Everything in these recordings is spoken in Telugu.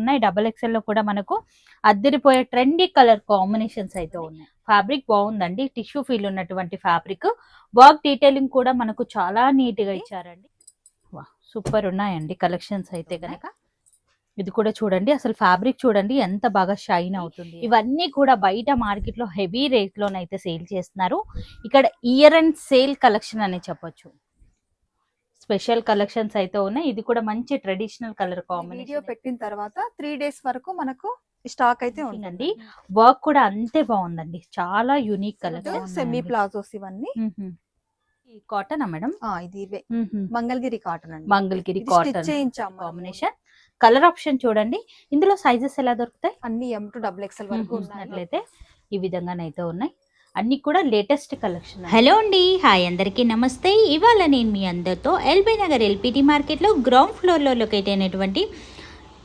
ఉన్నాయి. డబల్ ఎక్స్ఎల్లో కూడా మనకు అద్దరిపోయే ట్రెండీ కలర్ కాంబినేషన్స్ అయితే ఉన్నాయి. ఫ్యాబ్రిక్ బాగుందండి. టిష్యూ ఫీల్ ఉన్నటువంటి ఫ్యాబ్రిక్ వర్క్ డీటెయిలింగ్ కూడా మనకు చాలా నీట్గా ఇచ్చారండి. సూపర్ ఉన్నాయండి కలెక్షన్స్ అయితే గనక. ఇది కూడా చూడండి. అసలు ఫ్యాబ్రిక్ చూడండి ఎంత బాగా షైన్ అవుతుంది. ఇవన్నీ కూడా బయట మార్కెట్లో హెవీ రేట్ లోనైతే సేల్ చేస్తున్నారు. ఇక్కడ ఇయర్ అండ్ సేల్ కలెక్షన్ అని చెప్పొచ్చు. స్పెషల్ కలెక్షన్స్ అయితే ఉన్నాయి. ఇది కూడా మంచి ట్రెడిషనల్ కలర్ వీడియో కాంబినేషన్ పెట్టిన తర్వాత త్రీ డేస్ వరకు మనకు స్టాక్ అయితే. ఉంటుందండి వర్క్ కూడా అంతే బాగుందండి. చాలా యూనిక్ కలర్ సెమీ ప్లాజోస్ ఇవన్నీ. Cotton madam? ఇది మంగళగిరి కాటన్ అండి. మంగళగిరి కాటన్ చేయించాం కాంబినేషన్. కలర్ ఆప్షన్ చూడండి. ఇందులో సైజెస్ ఎలా దొరుకుతాయి? అన్ని ఎం టు డబుల్ ఎక్స్ఎల్ వరకు ఉన్నాయి. చూసినట్లయితే ఈ విధంగానైతే ఉన్నాయి. అన్ని కూడా లేటెస్ట్ కలెక్షన్ హలో అండి హాయ్ అందరికీ నమస్తే. ఇవాళ నేను మీ అందరితో ఎల్బీ నగర్ ఎల్పిటి మార్కెట్లో గ్రౌండ్ ఫ్లోర్లో లొకేట్ అయినటువంటి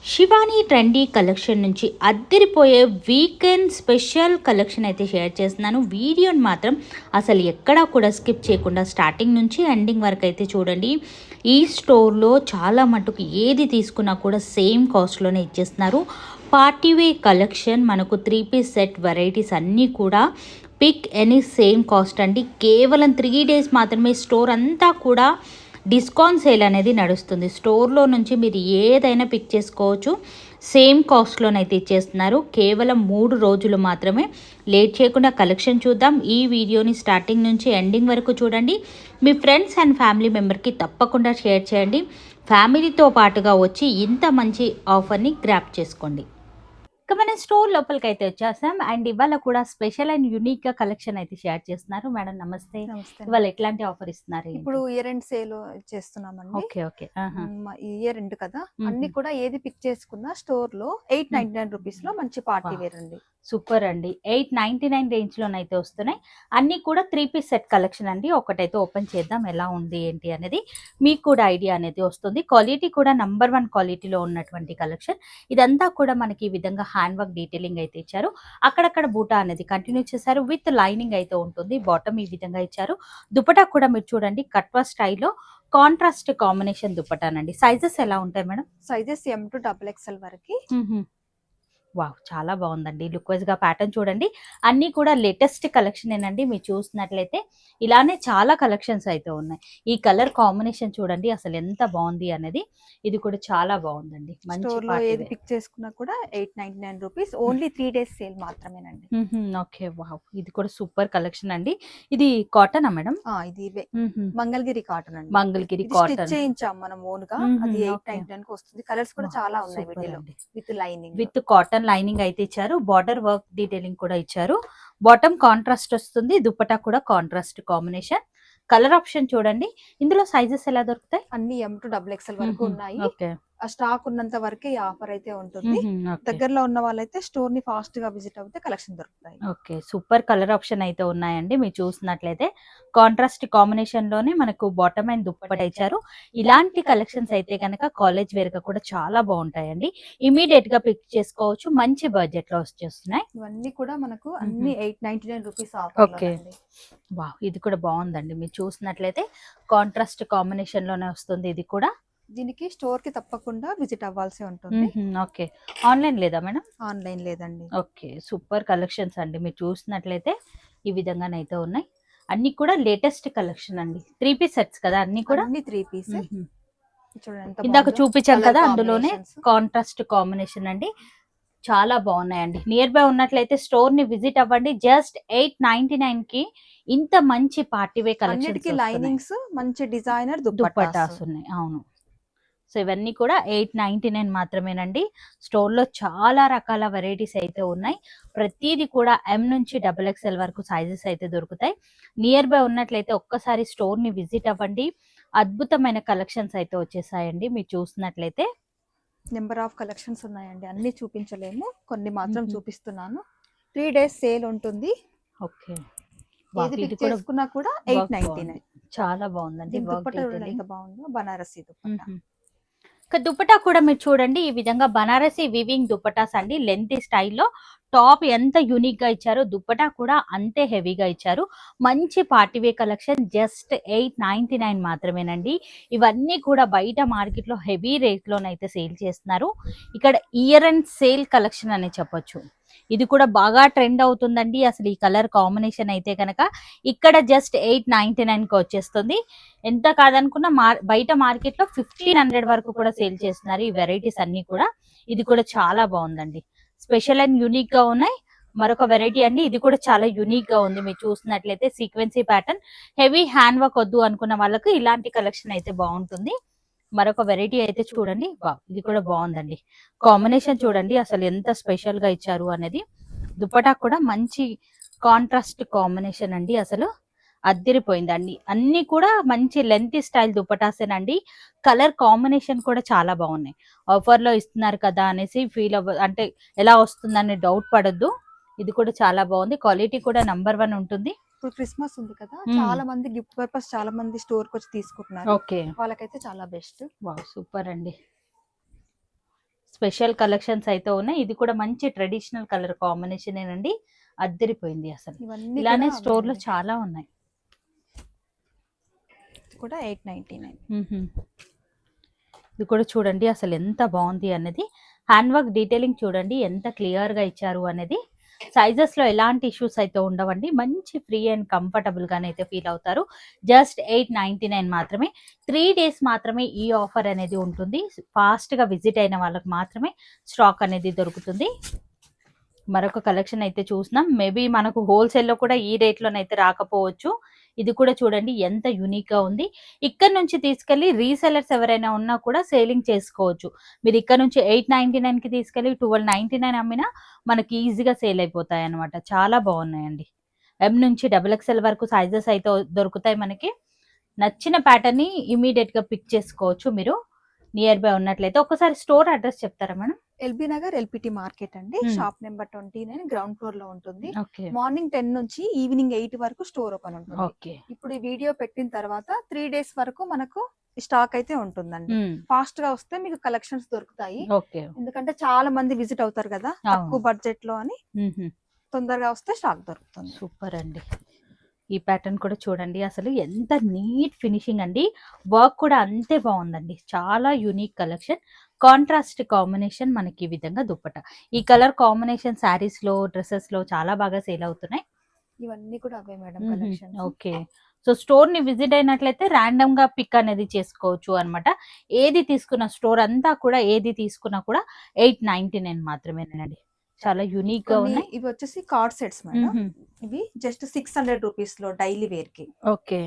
శివానీ ట్రెండీ కలెక్షన్ నుంచి అద్దరిపోయే వీకెండ్ స్పెషల్ కలెక్షన్ అయితే షేర్ చేస్తున్నాను. వీడియోని మాత్రం అసలు ఎక్కడా కూడా స్కిప్ చేయకుండా స్టార్టింగ్ నుంచి ఎండింగ్ వరకు అయితే చూడండి. ఈ స్టోర్లో చాలా మటుకు ఏది తీసుకున్నా కూడా సేమ్ కాస్ట్లోనే ఇచ్చేస్తున్నారు. పార్టీవే కలెక్షన్ మనకు త్రీ పీస్ సెట్ వెరైటీస్ అన్నీ కూడా పిక్ ఎనీ సేమ్ కాస్ట్ అండి. కేవలం త్రీ డేస్ మాత్రమే స్టోర్ అంతా కూడా డిస్కౌంట్ సేల్ అనేది నడుస్తుంది. స్టోర్లో నుంచి మీరు ఏదైనా పిక్ చేసుకోవచ్చు. సేమ్ కాస్ట్లోనైతే ఇచ్చేస్తున్నారు. కేవలం మూడు రోజులు మాత్రమే. లేట్ చేయకుండా కలెక్షన్ చూద్దాం. ఈ వీడియోని స్టార్టింగ్ నుంచి ఎండింగ్ వరకు చూడండి. మీ ఫ్రెండ్స్ అండ్ ఫ్యామిలీ మెంబర్కి తప్పకుండా షేర్ చేయండి. ఫ్యామిలీతో పాటుగా వచ్చి ఇంత మంచి ఆఫర్ని గ్రాప్ చేసుకోండి. ఇక మనం స్టోర్ లోపలికి అయితే వచ్చేసాం. అండ్ ఇవాళ కూడా స్పెషల్ అండ్ యూనిక్గా కలెక్షన్ అయితే షేర్ చేస్తున్నారు. మేడం నమస్తే. ఇవాళ ఎట్లాంటి ఆఫర్ ఇస్తున్నారు ఇప్పుడు ఇయర్ ఎండ్ సేల్ చేస్తున్నామండి. Okay okay. ఇయర్ ఎండ్ కదా. అన్ని కూడా ఏది పిక్ చేసుకున్నా స్టోర్లో ఎయిట్ నైన్టీ నైన్ రూపీస్లో మంచి పార్టీ. వేర్ అండి. సూపర్ అండి. ఎయిట్ నైన్టీ నైన్ రేంజ్ లోనైతే వస్తున్నాయి. అన్ని కూడా త్రీ పీస్ సెట్ కలెక్షన్ అండి. ఒకటైతే ఓపెన్ చేద్దాం. ఎలా ఉంది ఏంటి అనేది మీకు కూడా ఐడియా అనేది వస్తుంది. క్వాలిటీ కూడా నంబర్ వన్ క్వాలిటీలో ఉన్నటువంటి కలెక్షన్. ఇదంతా కూడా మనకి ఈ విధంగా హ్యాండ్ వర్క్ డీటెయిలింగ్ అయితే ఇచ్చారు. అక్కడక్కడ బూటా అనేది కంటిన్యూ చేశారు. విత్ లైనింగ్ అయితే ఉంటుంది. బాటమ్ ఈ విధంగా ఇచ్చారు. దుపటా కూడా మీరు చూడండి. కట్వా స్టైల్లో కాంట్రాస్ట్ కాంబినేషన్ దుపటానండి. సైజెస్ ఎలా ఉంటాయి madam? Sizes M to double XL వరకు. వావ్! చాలా బాగుందండి. లుక్ వైజ్గా ప్యాటర్న్ చూడండి. అన్ని కూడా లేటెస్ట్ కలెక్షన్ ఏనండి మీరు చూసినట్లయితే ఇలానే చాలా కలెక్షన్స్ అయితే ఉన్నాయి. ఈ కలర్ కాంబినేషన్ చూడండి. అసలు ఎంత బాగుంది అనేది ఇది కూడా చాలా బాగుందండి. మంచి ఏది. పిక్ చేసుకున్నా కూడా eight ninety nine rupees. Only three days sale మాత్రమేనండి. ఓకే. వావ్! ఇది కూడా సూపర్ కలెక్షన్ అండి ఇది కాటనా మేడం? ఇది. మంగళగిరి కాటన్ అండి. మంగళగిరి కాటన్. చేయించాం మనం ఓన్గా అది ఎయిట్. నైన్టీ నైన్ వస్తుంది. కలర్స్ కూడా చాలా ఉన్నాయి with lining. With cotton lining అయితే ఇచ్చారు. బార్డర్ వర్క్ డీటెయిలింగ్ కూడా ఇచ్చారు. బాటమ్ కాంట్రాస్ట్ వస్తుంది. దుపట్టా కూడా కాంట్రాస్ట్ కాంబినేషన్. కలర్ ఆప్షన్ చూడండి. ఇందులో సైజెస్ ఎలా దొరుకుతాయి? అన్ని ఎం టు డబుల్ ఎక్స్ఎల్ వరకు ఉన్నాయి. ఓకే. ఆ స్టాక్ ఉన్నంత వరకే ఈ ఆఫర్ అయితే ఉంటుంది. ఓకే. దగ్గరలో ఉన్న వాళ్ళైతే స్టోర్ని ఫాస్ట్గా విజిట్ అవుతే కలెక్షన్ దొరుకుతాయి. ఓకే సూపర్ కలర్ ఆప్షన్ అయితే ఉన్నాయండి. మీరు చూసినట్లయితే కాంట్రాస్ట్ కాంబినేషన్లోనే మనకు బాటమ్ అండ్ దుప్పట ఇచ్చారు. ఇలాంటి కలెక్షన్స్ అయితే కనుక కాలేజ్ వేర్గా కూడా చాలా బాగుంటాయండి. ఇమీడియట్గా పిక్ చేసుకోవచ్చు. మంచి బడ్జెట్లో వచ్చేస్తున్నాయి. ఇవన్నీ కూడా మనకు. అన్ని ఎయిట్ నైన్టీ నైన్ రూపీస్. వా ఇది కూడా బాగుందండి. మీరు చూసినట్లయితే కాంట్రాస్ట్ కాంబినేషన్లోనే వస్తుంది. ఇది కూడా దీనికి స్టోర్కి తప్పకుండా విజిట్ అవ్వాల్సి ఉంటుంది. ఓకే. ఆన్లైన్ లేదా మేడం? ఆన్లైన్ లేదండి. ఓకే. సూపర్ కలెక్షన్స్ అండి. మీరు చూసినట్లయితే ఈ విధంగానైతే ఉన్నాయి. అన్ని కూడా లేటెస్ట్ కలెక్షన్ అండి. త్రీ పీస్ సెట్స్ కదా అన్ని కూడా? అన్ని త్రీ పీస్. చూడండి ఇందాక. చూపించాం కదా అందులోనే. కాంట్రాస్ట్ కాంబినేషన్ అండి. చాలా బాగున్నాయండి. నియర్ బై ఉన్నట్లయితే స్టోర్ని విజిట్ అవ్వండి. జస్ట్ ఎయిట్ నైన్టీ నైన్కి ఇంత మంచి పార్టీ వే అన్నిటికీ కలెక్షన్ లైనింగ్స్ మంచి డిజైనర్ దుప్పటాస్ ఉన్నాయి. అవును. సో ఇవన్నీ కూడా ఎయిట్ నైన్టీ నైన్ మాత్రమేనండి. స్టోర్లో చాలా రకాల వెరైటీస్ అయితే ఉన్నాయి. ప్రతిదీ కూడా ఎం నుంచి డబుల్ ఎక్స్ఎల్ వరకు సైజెస్ అయితే దొరుకుతాయి. నియర్ బై ఉన్నట్లయితే ఒక్కసారి స్టోర్ని విజిట్ అవ్వండి. అద్భుతమైన కలెక్షన్స్ అయితే వచ్చేసాయండి. మీరు చూసినట్లయితే నెంబర్ ఆఫ్ కలెక్షన్స్ ఉన్నాయండి. అన్ని చూపించలేము. కొన్ని మాత్రం. చూపిస్తున్నాను. త్రీ డేస్ సేల్ ఉంటుంది. ఓకే. కూడా చేసుకున్నా కూడా work ఎయిట్ నైన్టీ. నైన్. చాలా బాగుందండి బాగుందో బనారసి దుప్పట. దుపటా కూడా మీరు చూడండి ఈ విధంగా బనారసి వివింగ్ దుపటాస్ అండి. లెంత్ స్టైల్లో టాప్ ఎంత యూనిక్గా ఇచ్చారో దుప్పటా కూడా అంతే హెవీగా ఇచ్చారు. మంచి party wear collection just eight ninety nine మాత్రమేనండి. ఇవన్నీ కూడా బయట మార్కెట్లో హెవీ రేట్లోనైతే సేల్ చేస్తున్నారు. ఇక్కడ ఇయర్ అండ్ సేల్ కలెక్షన్ అనే చెప్పొచ్చు. ఇది కూడా బాగా ట్రెండ్ అవుతుందండి. అసలు ఈ కలర్ కాంబినేషన్ అయితే కనుక ఇక్కడ జస్ట్ ఎయిట్ నైన్టీ నైన్కి వచ్చేస్తుంది. ఎంత కాదనుకున్నా మార్ బయట మార్కెట్లో ఫిఫ్టీన్ హండ్రెడ్ వరకు కూడా సేల్ చేస్తున్నారు ఈ వెరైటీస్ అన్ని కూడా. ఇది కూడా చాలా బాగుందండి. స్పెషల్ అండ్ యూనిక్గా ఉన్నాయి. మరొక వెరైటీ అండి. ఇది కూడా చాలా యూనిక్గా ఉంది. మీరు చూసినట్లయితే sequence pattern. Heavy hand work వద్దు అనుకున్న వాళ్ళకు ఇలాంటి కలెక్షన్ అయితే బాగుంటుంది. మరొక వెరైటీ అయితే చూడండి. వావ్ ఇది కూడా బాగుందండి. కాంబినేషన్ చూడండి. అసలు ఎంత స్పెషల్గా ఇచ్చారు అనేది. దుపటా కూడా మంచి కాంట్రాస్ట్ కాంబినేషన్ అండి అసలు. అద్దరిపోయిందండి అన్ని. కూడా మంచి లెంత్ స్టైల్ దుపటాసేనండి కలర్ కాంబినేషన్ కూడా చాలా బాగున్నాయి. ఆఫర్లో ఇస్తున్నారు కదా అనేసి ఫీల్ అవ్వ అంటే ఎలా వస్తుందని డౌట్ పడద్దు. ఇది కూడా చాలా బాగుంది. క్వాలిటీ కూడా నంబర్ వన్ ఉంటుంది. ఇప్పుడు క్రిస్మస్ ఉంది కదా. చాలా మంది గిఫ్ట్ పర్పస్ చాలా మంది స్టోర్కి వచ్చి తీసుకుంటున్నారు. ఓకే. వాళ్ళకైతే చాలా బెస్ట్. వావ్ సూపర్ అండి. స్పెషల్ కలెక్షన్స్ అయితే ఉన్నాయి. ఇది కూడా మంచి ట్రెడిషనల్ కలర్ కాంబినేషన్ ఏనండి అద్దరిపోయింది అసలు. ఇవన్నీ ఇలానే స్టోర్లో. చాలా ఉన్నాయి. ఇది కూడా ఎయిట్ నైన్టీ నైన్. ఇది కూడా చూడండి అసలు ఎంత బాగుంది అనేది. హ్యాండ్ వర్క్ డీటెయిలింగ్ చూడండి ఎంత క్లియర్గా ఇచ్చారు అనేది. సైజెస్లో ఎలాంటి ఇష్యూస్ అయితే ఉండవండి మంచి ఫ్రీ అండ్ కంఫర్టబుల్ గానే అయితే ఫీల్ అవుతారు. జస్ట్ ఎయిట్ నైన్టీ నైన్ మాత్రమే. త్రీ డేస్ మాత్రమే ఈ ఆఫర్ అనేది ఉంటుంది. ఫాస్ట్గా విజిట్ అయిన వాళ్ళకి మాత్రమే స్టాక్ అనేది దొరుకుతుంది. మరొక కలెక్షన్ అయితే చూసినాం. మేబీ మనకు హోల్సేల్లో కూడా ఈ రేట్లోనైతే రాకపోవచ్చు. ఇది కూడా చూడండి ఎంత యూనిక్గా ఉంది. ఇక్కడ నుంచి తీసుకెళ్ళి రీసెలర్స్ ఎవరైనా ఉన్నా కూడా సేలింగ్ చేసుకోవచ్చు. మీరు ఇక్కడ నుంచి ఎయిట్ నైన్టీ నైన్కి తీసుకెళ్ళి ట్వెల్వ్ నైన్టీ నైన్ అమ్మినా మనకి ఈజీగా సేల్ అయిపోతాయి అనమాట చాలా బాగున్నాయండి. ఎం నుంచి డబుల్ ఎక్స్ఎల్ వరకు సైజెస్ అయితే దొరుకుతాయి మనకి. నచ్చిన ప్యాటర్న్ని ఇమీడియట్గా పిక్ చేసుకోవచ్చు మీరు. నియర్ బై ఉన్నట్లయితే ఒకసారి స్టోర్ అడ్రస్ చెప్తారా madam? LB Nagar LPT market అండి. మ్మ్. Shop number twenty nine ground ఫ్లోర్లో ఉంటుంది. మార్నింగ్ టెన్ నుంచి ఈవినింగ్ ఎయిట్ వరకు స్టోర్ ఓపెన్ ఉంటుంది. ఓకే. ఇప్పుడు ఈ వీడియో పెట్టిన తర్వాత త్రీ డేస్ వరకు మనకు స్టాక్ అయితే ఉంటుందండి. ఫాస్ట్గా వస్తే మీకు కలెక్షన్స్ దొరుకుతాయి. ఎందుకంటే చాలా మంది విజిట్ అవుతారు కదా తక్కువ బడ్జెట్లో అని తొందరగా వస్తే స్టాక్ దొరుకుతుంది. సూపర్ అండి. ఈ ప్యాటర్న్ కూడా చూడండి. అసలు ఎంత నీట్ ఫినిషింగ్ అండి. వర్క్ కూడా అంతే బాగుందండి. చాలా యూనిక్ కలెక్షన్ కాంట్రాస్ట్ కాంబినేషన్ మనకి ఈ విధంగా దుప్పట. ఈ కలర్ కాంబినేషన్ శారీస్లో డ్రెస్సెస్లో చాలా బాగా సేల్ అవుతున్నాయి. ఇవన్నీ కూడా అవే మేడం ఓకే. సో స్టోర్ని విజిట్ అయినట్లయితే ర్యాండమ్గా పిక్ అనేది చేసుకోవచ్చు అన్నమాట. ఏది తీసుకున్న స్టోర్ అంతా కూడా ఏది తీసుకున్నా కూడా ఎయిట్ నైన్టీ నైన్ మాత్రమేనండి. చాలా యూనిక్గా ఉన్నాయి. ఇవి వచ్చేసి కార్డ్ సెట్స్ మేడం. ఇవి జస్ట్ సిక్స్ హండ్రెడ్ రూపీస్లో డైలీ వేర్కి. ఓకే.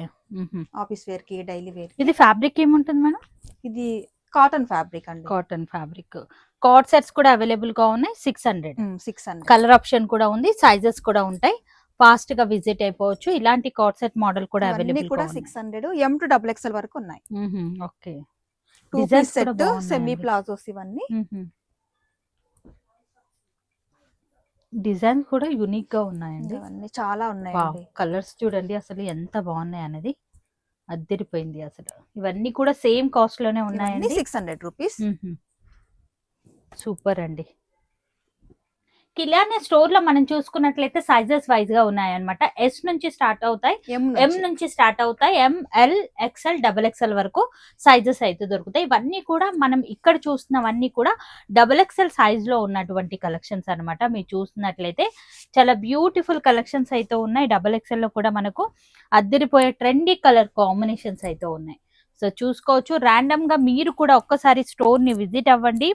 ఆఫీస్ వేర్కి డైలీ వేర్ ఇది ఫ్యాబ్రిక్ ఏముంటుంది మేడం? ఇది కాటన్ ఫ్యాబ్రిక్ అండి. కాటన్ ఫ్యాబ్రిక్ కార్డ్ సెట్స్ కూడా అవైలబుల్గా ఉన్నాయి six hundred six hundred colour option కూడా ఉంది సైజెస్ కూడా ఉంటాయి. ఫాస్ట్గా విజిట్ అయిపోవచ్చు. ఇలాంటి కార్డ్ సెట్ మోడల్ కూడా అవైలబుల్ కూడా six hundred M to double XL వరకు ఉన్నాయి. Okay. Two set. Semi palazzos ఇవన్నీ. డిజైన్ కూడా యునిక్గా ఉన్నాయండి. ఇవన్నీ చాలా ఉన్నాయండి. కలర్స్ చూడండి అసలు ఎంత బాగున్నాయి అనేది అద్దరిపోయింది అసలు. ఇవన్నీ కూడా సేమ్ కాస్ట్లోనే ఉన్నాయండి. Six hundred rupees. సూపర్ అండి. కిలానే స్టోర్లో మనం చూసుకున్నట్లయితే సైజెస్ వైజ్గా ఉన్నాయన్నమాట. ఎస్ నుంచి స్టార్ట్ అవుతాయి ఎం నుంచి. స్టార్ట్ అవుతాయి M L XL double XL వరకు సైజెస్ అయితే దొరుకుతాయి. ఇవన్నీ కూడా మనం ఇక్కడ చూస్తున్నవన్నీ కూడా డబల్ ఎక్స్ఎల్ సైజ్లో ఉన్నటువంటి కలెక్షన్స్ అన్నమాట. మీరు చూస్తున్నట్లయితే చాలా బ్యూటిఫుల్ కలెక్షన్స్ అయితే ఉన్నాయి. డబల్ ఎక్స్ఎల్లో కూడా మనకు అద్దరిపోయే ట్రెండీ కలర్ కాంబినేషన్స్ అయితే ఉన్నాయి. సో చూసుకోవచ్చు. ర్యాండమ్గా మీరు కూడా ఒక్కసారి స్టోర్ని విజిట్ అవ్వండి.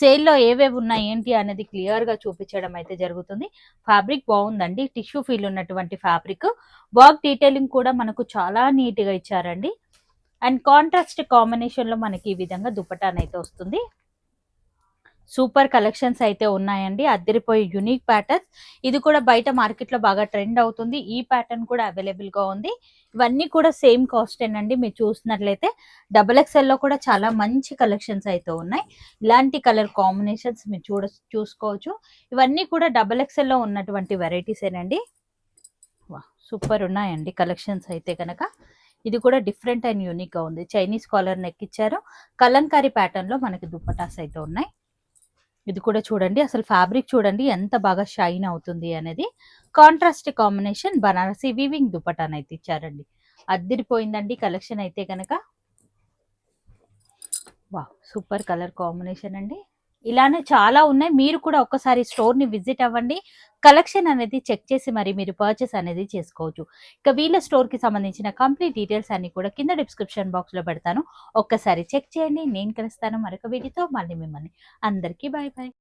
సేల్లో ఏవేవి ఉన్నాయి ఏంటి అనేది క్లియర్గా చూపించడం అయితే జరుగుతుంది. ఫ్యాబ్రిక్ బాగుందండి. టిష్యూ ఫీల్ ఉన్నటువంటి ఫ్యాబ్రిక్ వర్క్ డీటెయిలింగ్ కూడా మనకు చాలా నీట్గా ఇచ్చారండి. అండ్ కాంట్రాస్ట్ కాంబినేషన్లో మనకి ఈ విధంగా దుప్పటానైతే వస్తుంది. సూపర్ కలెక్షన్స్ అయితే ఉన్నాయండి. అద్దరిపోయే యునిక్ ప్యాటర్న్స్. ఇది కూడా బయట మార్కెట్లో బాగా ట్రెండ్ అవుతుంది. ఈ ప్యాటర్న్ కూడా అవైలబుల్గా ఉంది. ఇవన్నీ కూడా సేమ్ కాస్ట్ అండి మీరు చూసినట్లయితే డబల్ ఎక్స్ఎల్లో కూడా చాలా మంచి కలెక్షన్స్ అయితే ఉన్నాయి. ఇలాంటి కలర్ కాంబినేషన్స్ మీరు చూడ చూసుకోవచ్చు. ఇవన్నీ కూడా డబల్ ఎక్స్ఎల్లో ఉన్నటువంటి వెరైటీస్ ఏనండి. వా సూపర్ ఉన్నాయండి కలెక్షన్స్ అయితే కనుక ఇది కూడా డిఫరెంట్ అండ్ యూనిక్గా ఉంది. చైనీస్ కాలర్ నెక్ ఇచ్చారు. కలంకారీ ప్యాటర్న్లో మనకి దుప్పటాస్ అయితే ఉన్నాయి. ఇది కూడా చూడండి. అసలు ఫ్యాబ్రిక్ చూడండి. ఎంత బాగా షైన్ అవుతుంది అనేది. కాంట్రాస్ట్ కాంబినేషన్ బనారసి వీవింగ్ దుపటాన్ అయితే ఇచ్చారండి. అద్దరిపోయిందండి కలెక్షన్ అయితే కనుక వా సూపర్ కలర్ కాంబినేషన్ అండి. ఇలానే చాలా ఉన్నాయి. మీరు కూడా ఒక్కసారి స్టోర్ని విజిట్ అవ్వండి. కలెక్షన్ అనేది చెక్ చేసి మరి మీరు పర్చేస్ అనేది చేసుకోవచ్చు. ఇక వీళ్ళ స్టోర్కి సంబంధించిన కంప్లీట్ డీటెయిల్స్ అన్ని కూడా కింద డిస్క్రిప్షన్ బాక్స్లో పెడతాను. ఒక్కసారి చెక్ చేయండి. నేను కలుస్తాను మరొక వీడియోతో. మళ్ళీ మిమ్మల్ని అందరికీ బాయ్ బాయ్